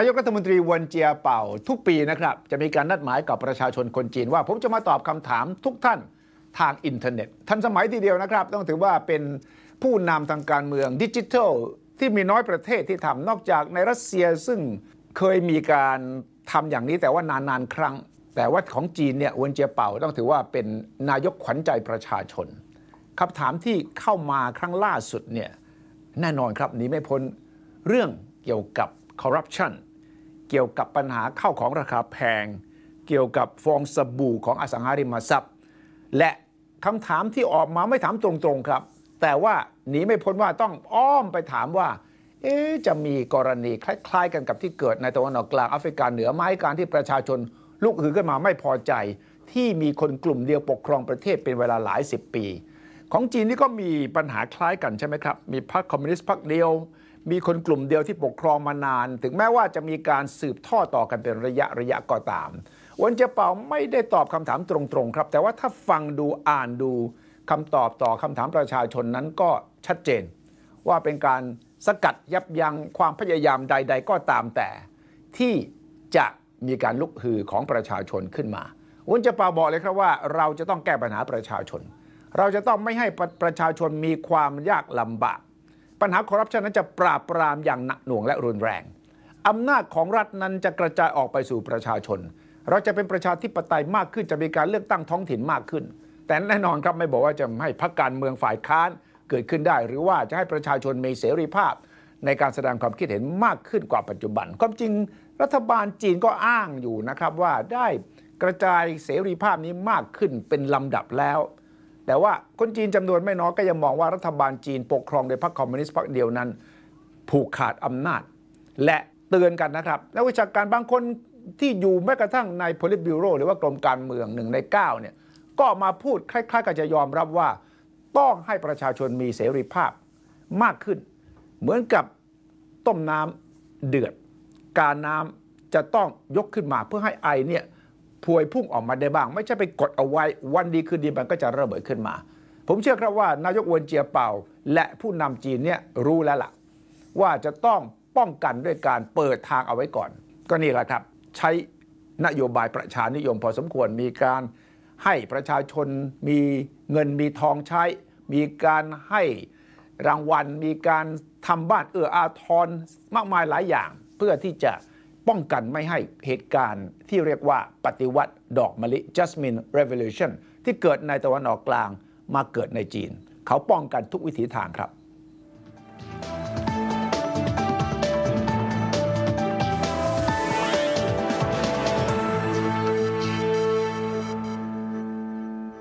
นายกรัฐมนตรีวนเจียเป่าทุกปีนะครับ จะมีการนัดหมายกับประชาชนคนจีนว่า ผมจะมาตอบคำถามทุกท่านทางอินเทอร์เน็ต ทันสมัยทีเดียวนะครับ ต้องถือว่าเป็นผู้นำทางการเมืองดิจิทัล ที่มีน้อยประเทศที่ทำนอกจากในรัสเซียซึ่งเคยมีการทำอย่างนี้แต่ว่านานๆครั้ง แต่ว่าของจีนเนี่ยวนเจียเป่าต้องถือว่าเป็นนายกขวัญใจประชาชนคำถามที่เข้ามาครั้งล่าสุดเนี่ยแน่นอนครับหนีไม่พ้นเรื่องเกี่ยวกับคอร์รัปชัน เกี่ยวกับปัญหาเข้าของราคาแพง เกี่ยวกับฟองสบู่ของอสังหาริมทรัพย์ และคำถามที่ออกมาไม่ถามตรงๆครับ แต่ว่าหนีไม่พ้นว่าต้องอ้อมไปถามว่าเอ๊ะจะมีกรณีคล้าย ๆ กันกับที่เกิดในตะวันออกกลางแอฟริกาเหนือไหมการที่ประชาชนลุกฮือขึ้นมาไม่พอใจ ที่มีคนกลุ่มเดียวปกครองประเทศเป็นเวลาหลายสิบปี ของจีนนี่ก็มีปัญหาคล้ายกันใช่ไหมครับ มีพรรคคอมมิวนิสต์พรรคเดียว มีคนกลุ่มเดียวที่ปกครองมานาน ถึงแม้ว่าจะมีการสืบทอต่อกันเป็นระยะระยะก็ตามวันเจเปาไม่ได้ตอบคำถามตรงๆครับ แต่ว่าถ้าฟังดูอ่านดูคำตอบต่อคำถามประชาชนนั้นก็ชัดเจน ว่าเป็นการสกัดยับยั้งความพยายามใด ๆ ก็ตามแต่ ที่จะมีการลุกฮือของประชาชนขึ้นมาวันจะปาบอกเลยครับว่า เราจะต้องแก้ปัญหาประชาชน เราจะต้องไม่ให้ประประชาชนมีความยากลำบาก ปัญหาคอร์รัปชันนั้นจะปราบปรามอย่างหนักหน่วงและรุนแรงอำนาจของรัฐนั้นจะกระจายออกไปสู่ประชาชน เราจะเป็นประชาธิปไตยมากขึ้นจะมีการเลือกตั้งท้องถิ่นมากขึ้น แต่แน่นอนครับไม่บอกว่าจะให้พรรคการเมืองฝ่ายค้านเกิดขึ้นได้ หรือว่าจะให้ประชาชนมีเสรีภาพ ในการแสดงความคิดเห็นมากขึ้นกว่าปัจจุบัน ความจริงรัฐบาลจีนก็อ้างอยู่นะครับว่าได้กระจายเสรีภาพนี้มากขึ้นเป็นลำดับแล้ว แต่ว่าคนจีนจำนวนไม่น้อยก็ยังมองว่ารัฐบาลจีนปกครองโดยพรรคคอมมิวนิสต์พรรคเดียวนั้น ผูกขาดอำนาจ และเตือนกันนะครับนักวิชาการบางคนที่อยู่แม้กระทั่งใน p o l i t Bureau หรือว่ากรมการเมืองหนึ่งใน9เนี่ยก็มาพูดคล้ายๆกับจะยอมรับว่า ต้องให้ประชาชนมีเสรีภาพมากขึ้น เหมือนกับต้มน้ำเดือด การน้ำจะต้องยกขึ้นมาเพื่อให้ไอเนี่ย พวยพุ่งออกมาได้บ้าง ไม่ใช่ไปกดเอาไว้ วันดีคืนดีมันก็จะระเบิดขึ้นมา ผมเชื่อครับว่านายกวนเจียเป่า และผู้นำจีนเนี่ยรู้แล้วล่ะ ว่าจะต้องป้องกันด้วยการเปิดทางเอาไว้ก่อน ก็นี่แหละครับ ใช้นโยบายประชานิยมพอสมควรมีการให้ประชาชนมีเงินมีทองใช้ มีการให้รางวัล มีการทำบ้านเอื้ออาทรมากมายหลายอย่าง เพื่อที่จะ ป้องกันไม่ให้เหตุการณ์ที่เรียกว่าปฏิวัติดอกมะลิ Jasmine Revolution ที่เกิดในตะวันออกกลางมาเกิดในจีน เขาป้องกันทุกวิถีทางครับ